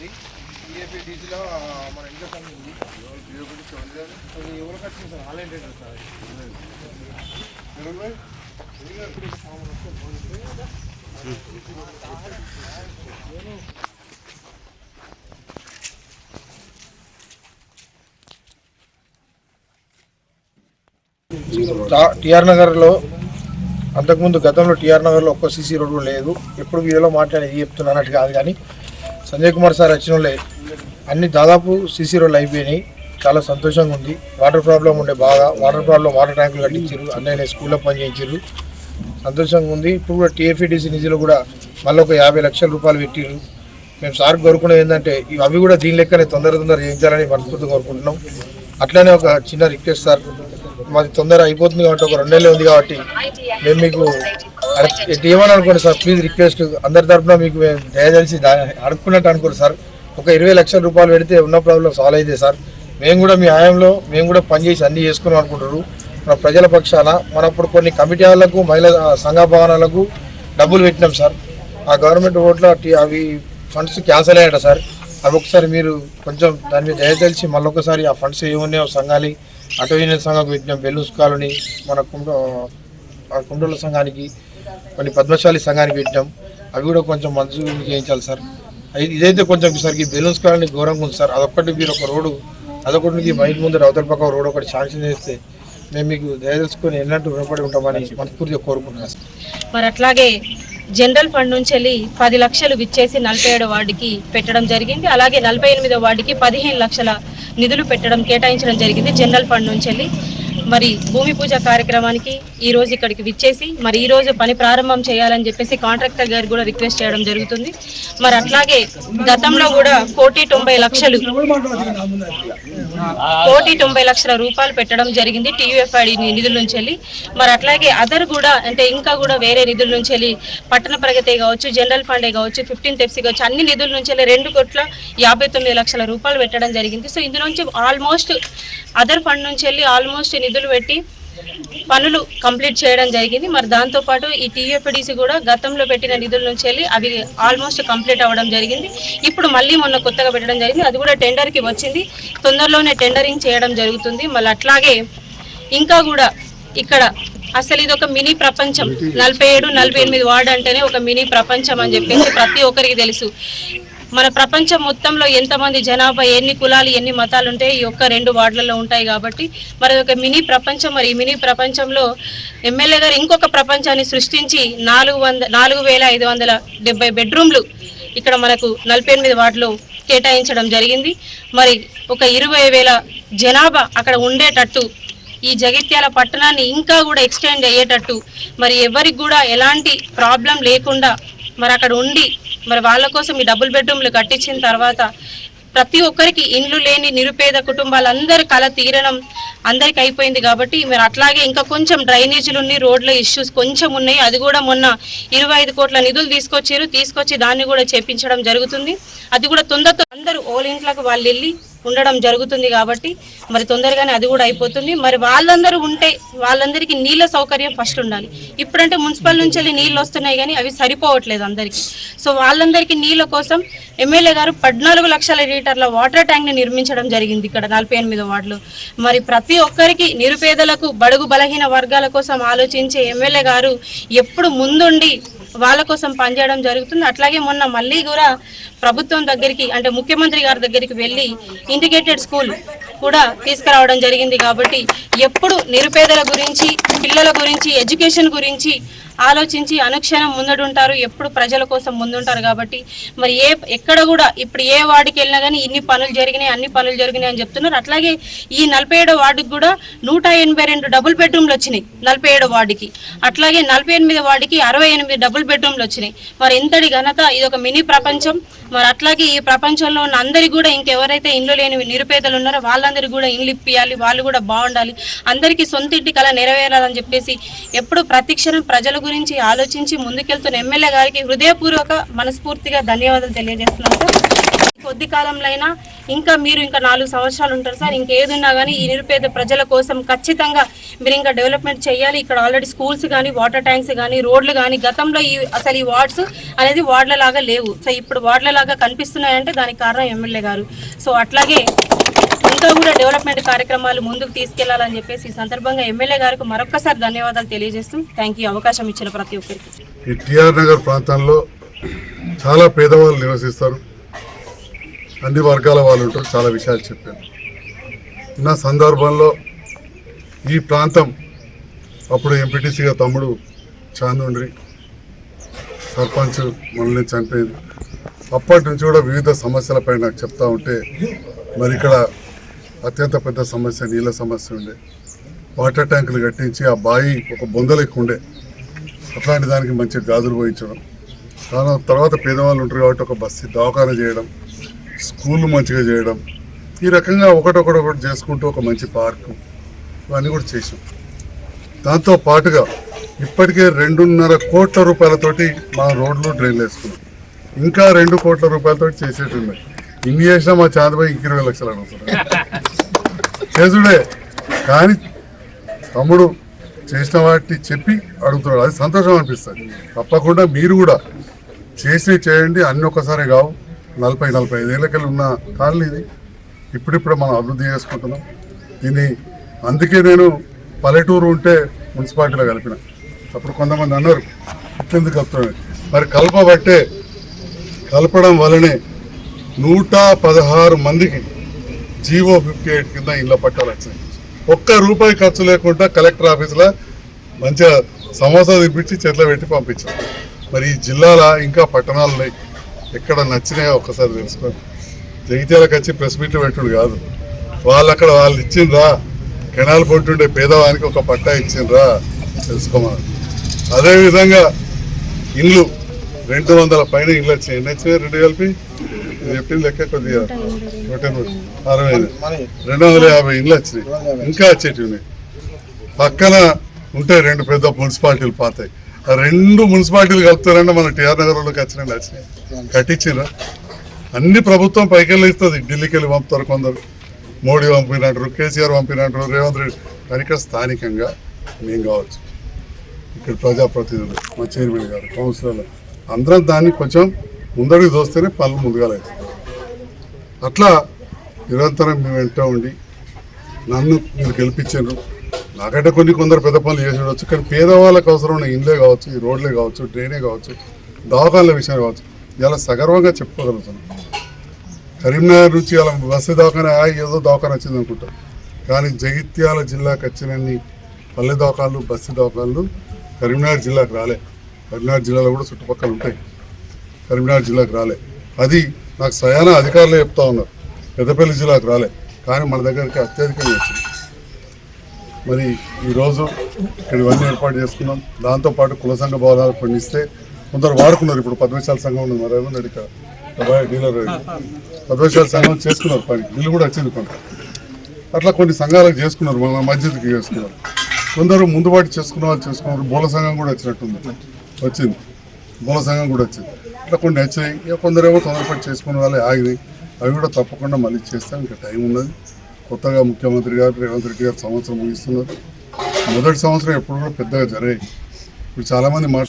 ఉంది. టీఏపీ డీసీలో మన ఇంట్లో సంఘం ఉంది. అది ఎవరికి వచ్చింది సార్? ఆన్లైన్ రేటర్ సార్ టిఆర్ నగర్లో అంతకుముందు గతంలో టిఆర్ నగర్లో ఒక్క సీసీ రోడ్డు లేదు. ఎప్పుడు వీడియోలో మాట్లాడేది చెప్తున్నా అన్నట్టు కాదు కానీ సంజయ్ కుమార్ సార్ వచ్చిన వాళ్ళే అన్ని దాదాపు సీసీ రోడ్లు అయిపోయినాయి. చాలా సంతోషంగా ఉంది. వాటర్ ప్రాబ్లం ఉండే బాగా. వాటర్ ప్రాబ్లం వాటర్ ట్యాంకులు కట్టించారు అన్నయ్య స్కూల్లో పనిచేయించారు సంతోషంగా ఉంది. ఇప్పుడు కూడా టీఎఫ్ఈడిసి నిధులు కూడా మళ్ళీ ఒక యాభై లక్షల రూపాయలు పెట్టారు మేము సార్ కోరుకునేది ఏంటంటే ఇవి అవి కూడా దీని లెక్కనే తొందర తొందర చేయించాలని మనస్ఫూర్తిగా కోరుకుంటున్నాం. అట్లనే ఒక చిన్న రిక్వెస్ట్ సార్. మాది తొందర అయిపోతుంది కాబట్టి ఒక రెండు నెలలు ఉంది కాబట్టి మేము మీకు ఏమని అనుకోండి సార్ ప్లీజ్ రిక్వెస్ట్ అందరి తరఫున మీకు దయచేసి అడుక్కున్నట్టు అనుకోరు సార్. ఒక ఇరవై లక్షల రూపాయలు పెడితే ఉన్న ప్రాబ్లం సాల్వ్ అయితే సార్. మేము కూడా మీ హయాంలో మేము కూడా పనిచేసి అన్ని చేసుకున్నాం అనుకుంటారు. మన ప్రజల పక్షాన మన ఇప్పుడు కొన్ని కమిటీ వాళ్ళకు మహిళా సంఘ భవనాలకు డబ్బులు పెట్టినాం సార్. ఆ గవర్నమెంట్ ఓట్ల అవి ఫండ్స్ క్యాన్సిల్ అయ్యాట సార్. అవి ఒకసారి మీరు కొంచెం దాని మీద మళ్ళీ మళ్ళొకసారి ఆ ఫండ్స్ ఏమున్నాయో సంఘాలి అటో యూనియన్ సంఘానికి పెట్టినాం బెల్లూస్ కాలనీ మన కుండ ఆ కుండల సంఘానికి కొన్ని పద్మశాలి సంఘానికి పెట్టాం అవి కూడా కొంచెం మంజూరు చేయించాలి సార్. ఇదైతే కొంచెం ఈసారికి బెలూన్స్ కాలనీ ఘోరంగా ఉంది సార్. అదొక్కటి మీరు ఒక రోడ్డు అదొకటి బయట ముందు అవతల పక్క రోడ్ ఒకటి శాంక్షన్ చేస్తే మేము మీకు దయదలుచుకొని ఎన్నట్టు రుణపడి ఉంటామని మనస్ఫూర్తిగా కోరుకుంటున్నాను సార్. మరి అట్లాగే జనరల్ ఫండ్ నుంచి వెళ్ళి పది లక్షలు విచ్చేసి నలభై ఏడు వార్డుకి పెట్టడం జరిగింది. అలాగే నలభై ఎనిమిదో వార్డుకి పదిహేను లక్షల నిధులు పెట్టడం కేటాయించడం జరిగింది జనరల్ ఫండ్ నుంచి వెళ్ళి. మరి భూమి పూజ కార్యక్రమానికి ఈ రోజు ఇక్కడికి విచ్చేసి మరి ఈ రోజు పని ప్రారంభం చేయాలని చెప్పేసి కాంట్రాక్టర్ గారు కూడా రిక్వెస్ట్ చేయడం జరుగుతుంది. మరి అట్లాగే గతంలో కూడా కోటి తొంభై లక్షలు కోటి తొంభై లక్షల రూపాయలు పెట్టడం జరిగింది. టీయూఎఫ్ఐడి నిధుల నుంచి వెళ్ళి. మరి అట్లాగే అదర్ కూడా అంటే ఇంకా కూడా వేరే నిధుల నుంచి వెళ్ళి పట్టణ ప్రగతి కావచ్చు జనరల్ ఫండే కావచ్చు ఫిఫ్టీన్త్ ఎఫ్సీ కావచ్చు అన్ని నిధుల నుంచి వెళ్ళి రెండు కోట్ల యాభై తొమ్మిది లక్షల రూపాయలు పెట్టడం జరిగింది. సో ఇందులోంచి ఆల్మోస్ట్ అదర్ ఫండ్ నుంచి వెళ్ళి ఆల్మోస్ట్ నిధులు పెట్టి పనులు కంప్లీట్ చేయడం జరిగింది. మరి దాంతోపాటు ఈ టీఎఫ్డిసి కూడా గతంలో పెట్టిన నిధుల నుంచి వెళ్ళి అవి ఆల్మోస్ట్ కంప్లీట్ అవ్వడం జరిగింది. ఇప్పుడు మళ్ళీ మొన్న కొత్తగా పెట్టడం జరిగింది. అది కూడా టెండర్కి వచ్చింది. తొందరలోనే టెండరింగ్ చేయడం జరుగుతుంది. మళ్ళీ అట్లాగే ఇంకా కూడా ఇక్కడ అసలు ఇది ఒక మినీ ప్రపంచం. నలభై ఏడు నలభై ఎనిమిది వార్డు అంటేనే ఒక మినీ ప్రపంచం అని చెప్పేసి ప్రతి ఒక్కరికి తెలుసు. మన ప్రపంచం మొత్తంలో ఎంతమంది జనాభా ఎన్ని కులాలు ఎన్ని మతాలు ఉంటాయి ఈ యొక్క రెండు వార్డులలో ఉంటాయి కాబట్టి మరి ఒక మినీ ప్రపంచం మరి ఈ మినీ ప్రపంచంలో ఎమ్మెల్యే గారు ఇంకొక ప్రపంచాన్ని సృష్టించి నాలుగు వంద నాలుగు వేల ఐదు వందల డెబ్బై బెడ్రూమ్లు ఇక్కడ మనకు నలభై ఎనిమిది వార్డులో కేటాయించడం జరిగింది. మరి ఒక ఇరవై వేల జనాభా అక్కడ ఉండేటట్టు ఈ జగిత్యాల పట్టణాన్ని ఇంకా కూడా ఎక్స్టెండ్ అయ్యేటట్టు మరి ఎవరికి కూడా ఎలాంటి ప్రాబ్లం లేకుండా మరి అక్కడ ఉండి మరి వాళ్ళ కోసం ఈ డబుల్ బెడ్రూమ్లు కట్టించిన తర్వాత ప్రతి ఒక్కరికి ఇండ్లు లేని నిరుపేద కుటుంబాలందరి కళ తీరడం అందరికి అయిపోయింది కాబట్టి మరి అట్లాగే ఇంకా కొంచెం డ్రైనేజీలు ఉన్నాయి రోడ్ల ఇష్యూస్ కొంచెం ఉన్నాయి. అది కూడా మొన్న ఇరవై ఐదు కోట్ల నిధులు తీసుకొచ్చారు. తీసుకొచ్చి దాన్ని కూడా చేపించడం జరుగుతుంది. అది కూడా తొందరతో అందరూ ఓల్ ఇంట్లోకి వాళ్ళు వెళ్ళి ఉండడం జరుగుతుంది కాబట్టి మరి తొందరగానే అది కూడా అయిపోతుంది. మరి వాళ్ళందరూ ఉంటే వాళ్ళందరికీ నీళ్ళ సౌకర్యం ఫస్ట్ ఉండాలి. ఇప్పుడంటే మున్సిపల్ నుంచి వెళ్ళి నీళ్ళు వస్తున్నాయి కానీ అవి సరిపోవట్లేదు అందరికీ. సో వాళ్ళందరికీ నీళ్ళ కోసం ఎమ్మెల్యే గారు పద్నాలుగు లక్షల లీటర్ల వాటర్ ట్యాంక్ని నిర్మించడం జరిగింది ఇక్కడ నలభై ఎనిమిది వార్డులు. మరి ప్రతి ఒక్కరికి నిరుపేదలకు బడుగు బలహీన వర్గాల కోసం ఆలోచించే ఎమ్మెల్యే గారు ఎప్పుడు ముందుండి వాళ్ళ కోసం పనిచేయడం జరుగుతుంది. అట్లాగే మొన్న మళ్ళీ కూడా ప్రభుత్వం దగ్గరికి అంటే ముఖ్యమంత్రి గారి దగ్గరికి వెళ్ళి ఇంటిగ్రేటెడ్ స్కూల్ కూడా తీసుకురావడం జరిగింది కాబట్టి ఎప్పుడు నిరుపేదల గురించి పిల్లల గురించి ఎడ్యుకేషన్ గురించి ఆలోచించి అనుక్షణం ముందడుంటారు. ఎప్పుడు ప్రజల కోసం ముందుంటారు కాబట్టి మరి ఏ ఎక్కడ కూడా ఇప్పుడు ఏ వార్డుకి వెళ్ళినా కానీ ఇన్ని పనులు జరిగినాయి అన్ని పనులు జరిగినాయి అని చెప్తున్నారు. అట్లాగే ఈ నలభై ఏడో వార్డుకి కూడా నూట ఎనభై రెండు డబుల్ బెడ్రూమ్లు వచ్చినాయి నలభై ఏడో వార్డుకి. అట్లాగే నలభై ఎనిమిది వార్డుకి అరవై ఎనిమిది డబుల్ బెడ్రూమ్లు వచ్చినాయి. మరి ఎంతటి ఘనత ఇది ఒక మినీ ప్రపంచం. మరి అట్లాగే ఈ ప్రపంచంలో ఉన్న అందరికి కూడా ఇంకెవరైతే ఇండ్లు లేని నిరుపేదలు ఉన్నారో వాళ్ళందరికీ కూడా ఇండ్లు ఇప్పియాలి వాళ్ళు కూడా బాగుండాలి. అందరికీ సొంత ఇంటి కళ నెరవేరాలని చెప్పేసి ఎప్పుడు ప్రతిక్షణం ప్రజల గురించి గురించి ఆలోచించి ముందుకెళ్తున్న ఎమ్మెల్యే గారికి హృదయపూర్వక మనస్ఫూర్తిగా ధన్యవాదాలు తెలియజేస్తున్నాను సార్. కొద్ది కాలంలో అయినా ఇంకా మీరు ఇంకా నాలుగు సంవత్సరాలు ఉంటారు సార్. ఇంకేదున్నా కానీ ఈ నిరుపేద ప్రజల కోసం ఖచ్చితంగా మీరు ఇంకా డెవలప్మెంట్ చేయాలి. ఇక్కడ ఆల్రెడీ స్కూల్స్ కానీ వాటర్ ట్యాంక్స్ కానీ రోడ్లు కానీ గతంలో ఈ అసలు ఈ వార్డ్స్ అనేది వార్డుల లాగా లేవు. సో ఇప్పుడు వార్డుల లాగా కనిపిస్తున్నాయంటే దానికి కారణం ఎమ్మెల్యే గారు. సో అట్లాగే ఇంకా కూడా డెవలప్మెంట్ కార్యక్రమాలు ముందుకు తీసుకెళ్ళాలని చెప్పేసి ఈ సందర్భంగా ఎమ్మెల్యే గారికి మరొకసారి ధన్యవాదాలు తెలియజేస్తూ థ్యాంక్ యూ అవకాశం ఇచ్చిన ప్రతి ఒక్కరికి. ఈ టిఆర్ నగర్ ప్రాంతంలో చాలా పేదవాళ్ళు నివసిస్తారు. అన్ని వర్గాల వాళ్ళు ఉంటారు. చాలా విషయాలు చెప్పాను నా సందర్భంలో ఈ ప్రాంతం అప్పుడు ఎంపీటీసీగా తమ్ముడు చాందుండ్రి సర్పంచ్ మనల్ని చనిపోయింది అప్పటి నుంచి కూడా వివిధ సమస్యలపై నాకు చెప్తా ఉంటే మరి ఇక్కడ అత్యంత పెద్ద సమస్య నీళ్ళ సమస్య ఉండే. వాటర్ ట్యాంకులు కట్టించి ఆ బావి ఒక బొందలెక్కు ఉండే. అట్లాంటి దానికి మంచి గాజులు పోయించడం. దాని తర్వాత పేదవాళ్ళు ఉంటారు కాబట్టి ఒక బస్సు దవాఖాన చేయడం స్కూళ్ళు మంచిగా చేయడం. ఈ రకంగా ఒకటొకటొకటి చేసుకుంటూ ఒక మంచి పార్కు ఇవన్నీ కూడా చేసాం దాంతో పాటుగా ఇప్పటికే రెండున్నర కోట్ల రూపాయలతోటి మా రోడ్లు డ్రైన్లు వేసుకున్నాం. ఇంకా రెండు కోట్ల రూపాయలతో చేసేట్టున్నాయి ఇన్ని చేసినా మా చాందబాయి ఇంక ఇరవై లక్షలు అడుగుతున్నారు చేసుడే కానీ తమ్ముడు చేసిన వాటిని చెప్పి అడుగుతున్నాడు. అది సంతోషం అనిపిస్తుంది. తప్పకుండా మీరు కూడా చేసి చేయండి. అన్ని ఒక్కసారి కావు. నలభై నలభై ఐదేళ్ళకెళ్ళి ఉన్న కాలనీ ఇది. ఇప్పుడిప్పుడు మనం అభివృద్ధి చేసుకుంటున్నాం. దీన్ని అందుకే నేను పల్లెటూరు ఉంటే మున్సిపాలిటీలో కలిపిన. అప్పుడు కొంతమంది అన్నారు ఇట్లెందుకు కలుపుతున్నాడు మరి కలపబట్టే కలపడం వల్లనే నూట పదహారు మందికి జీవో ఫిఫ్టీ ఎయిట్ కింద ఇళ్ళ పట్టాలు వచ్చాయి ఒక్క రూపాయి ఖర్చు లేకుండా కలెక్టర్ ఆఫీస్లో మంచిగా సమోసా తిప్పించి చేతిలో పెట్టి పంపించాం మరి ఈ జిల్లాల ఇంకా పట్టణాలు ఉన్నాయి ఎక్కడ నచ్చినాయో ఒక్కసారి తెలుసుకోండి జగిత్యాలకు వచ్చి ప్రెస్ మీట్లు పెట్టుడు కాదు. వాళ్ళు అక్కడ వాళ్ళు ఇచ్చిండ్రా. కెనాల్ పొట్టుండే పేదవానికి ఒక పట్టా ఇచ్చిండ్రా తెలుసుకోమని. అదేవిధంగా ఇండ్లు రెండు వందల పైన ఇండ్లు వచ్చినాయి ఎన్ని వచ్చినాయి రెండు కలిపి చెప్పింది లెక్క కొద్దిగా నూట ఎనభై, అరవై ఐదు. రెండు వందల యాభై ఇండ్లు వచ్చినాయి. ఇంకా వచ్చేటివి ఉన్నాయి. పక్కన ఉంటాయి రెండు పెద్ద మున్సిపాలిటీలు పాతాయి. ఆ రెండు మున్సిపాలిటీలు కలుపుతారంటే మన టిఆర్ నగర్లోకి వచ్చినాయి వచ్చినాయి. కట్టించిరా అన్ని ప్రభుత్వం పైకెళ్ళి ఇస్తుంది. ఢిల్లీకి వెళ్ళి పంపుతారు కొందరు. మోడీ పంపినట్టు కేసీఆర్ పంపినట్టు రేవంత్ రెడ్డి. కానీ ఇక్కడ స్థానికంగా మేము కావచ్చు. ఇక్కడ ప్రజాప్రతినిధులు మా చైర్మన్ గారు కౌన్సిలర్లు. అందరం దాన్ని కొంచెం ముందడుగు దోస్తేనే పనులు ముందుగా అట్లా నిరంతరం మేము వెంట ఉండి నన్ను మీరు గెలిపించారు నాకంటే కొన్ని కొందరు పెద్ద పనులు చేసి ఉండొచ్చు కానీ పేదవాళ్ళకి అవసరం ఉన్న ఇండ్లే కావచ్చు ఈ రోడ్లే కావచ్చు డ్రైనే కావచ్చు దవాఖాన్ల విషయం కావచ్చు. ఇలా సగర్వంగా చెప్పుకోగలుగుతున్నాం కరీంనగర్ నుంచి అలా బస్సు దవాఖానా ఆ, ఏదో దవాఖాన వచ్చింది అనుకుంటాం. కానీ జగిత్యాల జిల్లాకు వచ్చినన్ని పల్లె దవాఖాన్లు బస్సు దవాఖాన్లు కరీంనగర్ జిల్లాకు రాలే. కరీంనగర్ జిల్లాలో కూడా చుట్టుపక్కల ఉంటాయి. కరీంనగర్ జిల్లాకు రాలే. అది నాకు స్వయాన అధికారులు చెప్తా ఉన్నారు. పెద్దపల్లి జిల్లాకు రాలే. కానీ మన దగ్గరికి అత్యధికంగా వచ్చింది. మరి ఈరోజు ఇక్కడ ఇవన్నీ ఏర్పాటు చేసుకున్నాం. దాంతోపాటు కుల సంఘ భవనాలు పండిస్తే కొందరు వాడుకున్నారు. ఇప్పుడు పద్మశాల సంఘం ఉంది మరి ఏమన్నా ఇక్కడ డీలర్ పద్మశాల సంఘం చేసుకున్నారు పని. బిల్లు కూడా వచ్చింది కొంత. అట్లా కొన్ని సంఘాలకు చేసుకున్నారు. మన మధ్యకి చేసుకున్నారు. కొందరు ముందుబాటు చేసుకున్న వాళ్ళు చేసుకున్నారు. బోల సంఘం కూడా వచ్చినట్టుంది. వచ్చింది. మూల సంఘం కూడా వచ్చింది. ఇట్లా కొన్ని వచ్చాయి ఇక కొందరేమో తొందరపడి చేసుకునే వాళ్ళే ఆగినాయి అవి కూడా తప్పకుండా మళ్ళీ చేస్తాం ఇంకా టైం ఉన్నది. కొత్తగా ముఖ్యమంత్రి గారు రేవంత్ రెడ్డి గారు సంవత్సరం ముగిస్తున్నారు. మొదటి సంవత్సరం ఎప్పుడు కూడా పెద్దగా జరగాయి ఇప్పుడు చాలామంది మాట